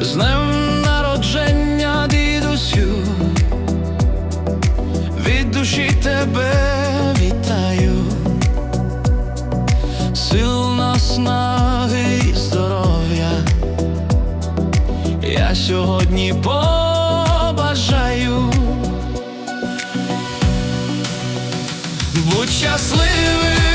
з днем народження, дідусю, від душі тебе вітаю, сил наснаги і здоров'я. Я сьогодні побажаю. Будь щасливим,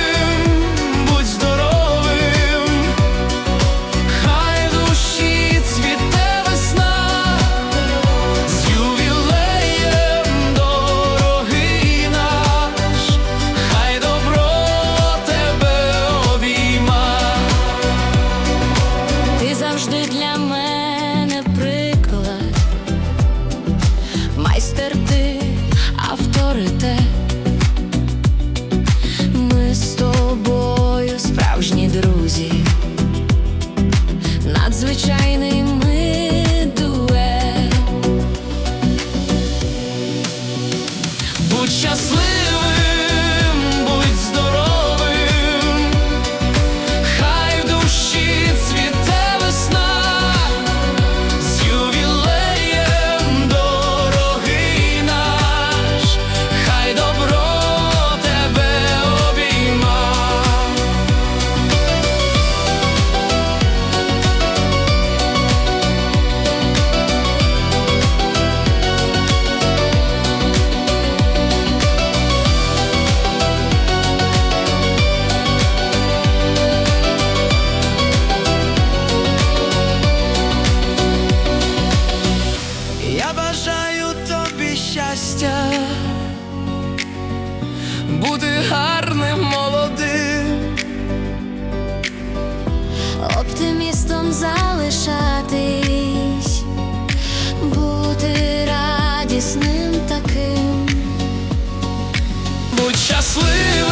авторитет. Ми з тобою справжні друзі, надзвичайний ми. Будь щасливим, бути гарним молодим. Оптимістом залишатись, бути радісним таким. Будь щасливим,